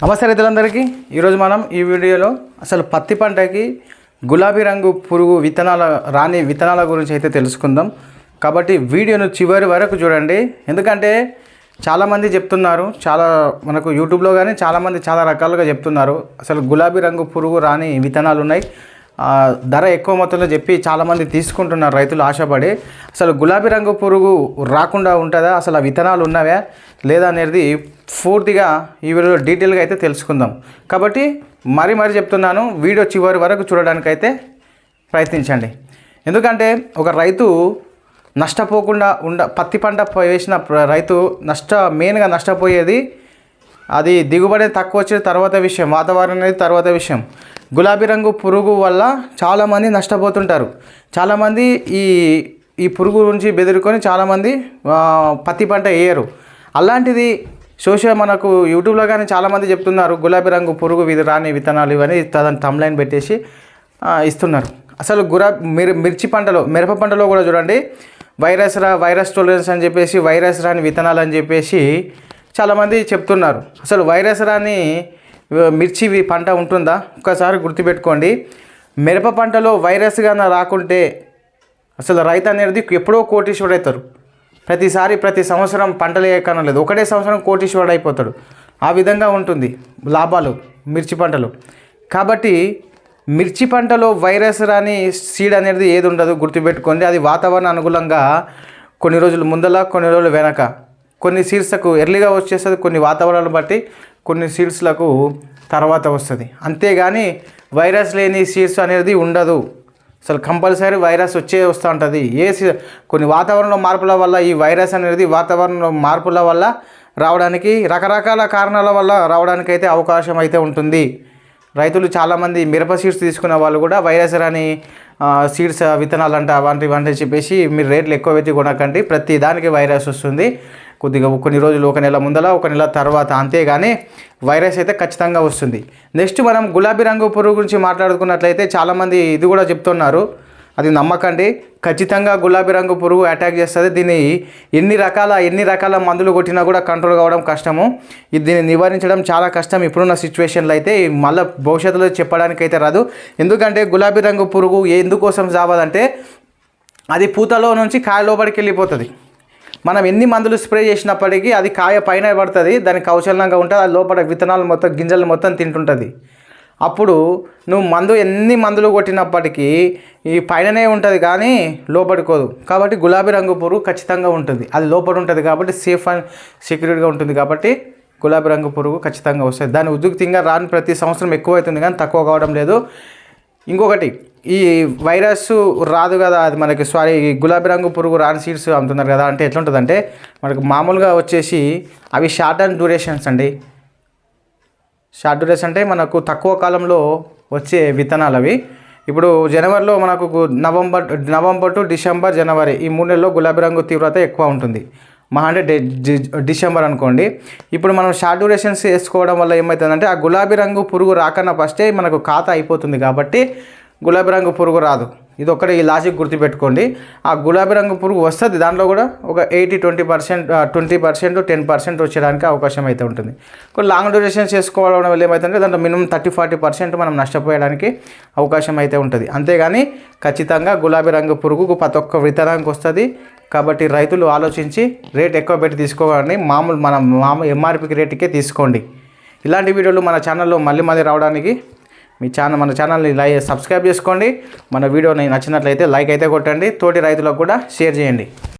నమస్తే రైతులందరికీ ఈరోజు మనం ఈ వీడియోలో అసలు పత్తి పంటకి గులాబీ రంగు పురుగు విత్తనాల రాని విత్తనాల గురించి అయితే తెలుసుకుందాం. కాబట్టి వీడియోను చివరి వరకు చూడండి. ఎందుకంటే చాలామంది చెప్తున్నారు చాలా మనకు యూట్యూబ్లో కానీ చాలామంది చాలా రకాలుగా చెప్తున్నారు అసలు గులాబీ రంగు పురుగు రాని విత్తనాలు ఉన్నాయి ధర ఎక్కువ మొత్తంలో చెప్పి చాలామంది తీసుకుంటున్నారు రైతులు ఆశపడి. అసలు గులాబీ రంగు పురుగు రాకుండా ఉంటుందా? అసలు ఆ విత్తనాలు ఉన్నాయా లేదా అనేది పూర్తిగా ఈ వీడియోలో డీటెయిల్గా అయితే తెలుసుకుందాం. కాబట్టి మరీ మరీ చెప్తున్నాను వీడియో చివరి వరకు చూడడానికైతే ప్రయత్నించండి. ఎందుకంటే ఒక రైతు నష్టపోకుండా ఉండ పత్తి పంట వేసిన రైతు నష్ట మెయిన్గా నష్టపోయేది అది దిగుబడి తక్కువ వచ్చిన తర్వాత విషయం వాతావరణం అనేది తర్వాత విషయం. గులాబీ రంగు పురుగు వల్ల చాలామంది నష్టపోతుంటారు. చాలామంది ఈ ఈ పురుగు నుంచి బెదిరుకొని చాలామంది పత్తి పంట వేయరు అలాంటిది సోషల్ మనకు యూట్యూబ్లో కానీ చాలామంది చెప్తున్నారు గులాబీ రంగు పురుగు ఇది రాని విత్తనాలు ఇవన్నీ తన తమ్లైన్ పెట్టేసి ఇస్తున్నారు. అసలు గురా మిర్ మిర్చి పంటలో మిరప పంటలో కూడా చూడండి వైరస్ రా వైరస్ టోలరెన్స్ అని చెప్పేసి వైరస్ రాని విత్తనాలు అని చెప్పేసి చాలామంది చెప్తున్నారు. అసలు వైరస్ రాని మిర్చి పంట ఉంటుందా? ఒక్కసారి గుర్తుపెట్టుకోండి. మిరప పంటలో వైరస్ గాన రాకుంటే అసలు రైతు అనేది ఎప్పుడో కోటీశ్వరుడు అవుతారు ప్రతిసారి ప్రతి సంవత్సరం పంటలు వేయకనం లేదు ఒకటే సంవత్సరం కోటీశ్వరుడు అయిపోతాడు ఆ విధంగా ఉంటుంది లాభాలు మిర్చి పంటలు. కాబట్టి మిర్చి పంటలో వైరస్ రాని సీడ్ అనేది ఏది ఉండదు గుర్తుపెట్టుకోండి. అది వాతావరణ అనుకూలంగా కొన్ని రోజులు ముందల కొన్ని రోజులు వెనక. కొన్ని సీడ్స్లకు ఎర్లీగా వచ్చేస్తుంది కొన్ని వాతావరణాలు బట్టి కొన్ని సీడ్స్లకు తర్వాత వస్తుంది. అంతేగాని వైరస్ లేని సీడ్స్ అనేది ఉండదు. అసలు కంపల్సరీ వైరస్ వచ్చే వస్తూ ఉంటుంది. ఏ సీ- కొన్ని వాతావరణంలో మార్పుల వల్ల ఈ వైరస్ అనేది వాతావరణంలో మార్పుల వల్ల రావడానికి రకరకాల కారణాల వల్ల రావడానికి అయితే అవకాశం అయితే ఉంటుంది. రైతులు చాలామంది మిరప సీడ్స్ తీసుకున్న వాళ్ళు కూడా వైరస్ రాని సీడ్స్ విత్తనాలు అంట అవంటి అంటే చెప్పేసి మీరు రేట్లు ఎక్కువ పెట్టి కొనకండి. ప్రతి దానికి వైరస్ వస్తుంది. కొద్దిగా కొన్ని రోజులు ఒక నెల ముందల ఒక నెల తర్వాత అంతేగాని వైరస్ అయితే ఖచ్చితంగా వస్తుంది. నెక్స్ట్ మనం గులాబీ రంగు పురుగు గురించి మాట్లాడుకున్నట్లయితే చాలామంది ఇది కూడా చెప్తున్నారు. అది నమ్మకండి. ఖచ్చితంగా గులాబీ రంగు పురుగు అటాక్ చేస్తుంది. దీన్ని ఎన్ని రకాల ఎన్ని రకాల మందులు కొట్టినా కూడా కంట్రోల్ కావడం కష్టము. ఇది దీన్ని నివారించడం చాలా కష్టం. ఇప్పుడున్న సిచ్యువేషన్లో అయితే మళ్ళీ భవిష్యత్తులో చెప్పడానికి అయితే రాదు. ఎందుకంటే గులాబీ రంగు పురుగు ఎందుకోసం చావదంటే అది పూతలో నుంచి కాయ లోపలికి వెళ్ళిపోతుంది. మనం ఎన్ని మందులు స్ప్రే చేసినప్పటికీ అది కాయ పైన పడుతుంది దానికి కౌశలంగా ఉంటుంది అది లోపల విత్తనాలు మొత్తం గింజలు మొత్తం తింటుంటుంది. అప్పుడు నువ్వు మందు ఎన్ని మందులు కొట్టినప్పటికీ ఈ పైననే ఉంటుంది కానీ లోపడుకోదు కాబట్టి గులాబీ రంగు పురుగు ఖచ్చితంగా ఉంటుంది. అది లోపల ఉంటుంది కాబట్టి సేఫ్ అండ్ సెక్యూర్గా ఉంటుంది కాబట్టి గులాబీ రంగు పురుగు ఖచ్చితంగా వస్తుంది. దాని ఉద్యుక్తిగా రాని ప్రతి సంవత్సరం ఎక్కువ అవుతుంది కానీ తక్కువ కావడం లేదు. ఇంకొకటి ఈ వైరస్ రాదు కదా అది మనకి సారీ ఈ గులాబీ రంగు పురుగు రాని సీడ్స్ అమ్ముతున్నారు కదా అంటే ఎట్లుంటుందంటే మనకు మామూలుగా వచ్చేసి అవి షార్ట్ అండ్ డ్యూరేషన్స్ అండి. షార్ట్ డ్యూరేషన్ అంటే మనకు తక్కువ కాలంలో వచ్చే విత్తనాలు అవి. ఇప్పుడు జనవరిలో మనకు November November to December January ఈ మూడు నెలల్లో గులాబీ రంగు తీవ్రత ఎక్కువ ఉంటుంది. మహా అంటే డి- డిసెంబర్ అనుకోండి. ఇప్పుడు మనం షార్ట్ డ్యూరేషన్స్ వేసుకోవడం వల్ల ఏమవుతుందంటే ఆ గులాబీ రంగు పురుగు రాకన్నా ఫస్టే మనకు ఖాతా అయిపోతుంది కాబట్టి గులాబీ రంగు పురుగు రాదు. ఇది ఒక్కటి ఈ లాజిక్ గుర్తుపెట్టుకోండి. ఆ గులాబీ రంగు పురుగు వస్తుంది దాంట్లో కూడా ఒక eighty twenty percent twenty percent ten percent వచ్చేయడానికి అవకాశం అయితే ఉంటుంది. కొన్ని లాంగ్ డ్యూరేషన్ చేసుకోవడం వల్ల ఏమవుతుందంటే దాంట్లో మినిమం థర్టీ ఫార్టీ పర్సెంట్ మనం నష్టపోయడానికి అవకాశం అయితే ఉంటుంది. అంతేగాని ఖచ్చితంగా గులాబీ రంగు పురుగుకు ప్రతి ఒక్క విత్తనానికి వస్తుంది. కాబట్టి రైతులు ఆలోచించి రేట్ ఎక్కువ పెట్టి తీసుకోవాలని మామూలు మన మామూలు ఎంఆర్పీకి రేటుకే తీసుకోండి. ఇలాంటి వీడియోలు మన ఛానల్లో మళ్ళీ మళ్ళీ రావడానికి మీ ఛానల్ మన ఛానల్ని లై సబ్స్క్రైబ్ చేసుకోండి. మన వీడియోని నచ్చినట్లయితే లైక్ అయితే కొట్టండి. తోటి రైతులకు కూడా షేర్ చేయండి.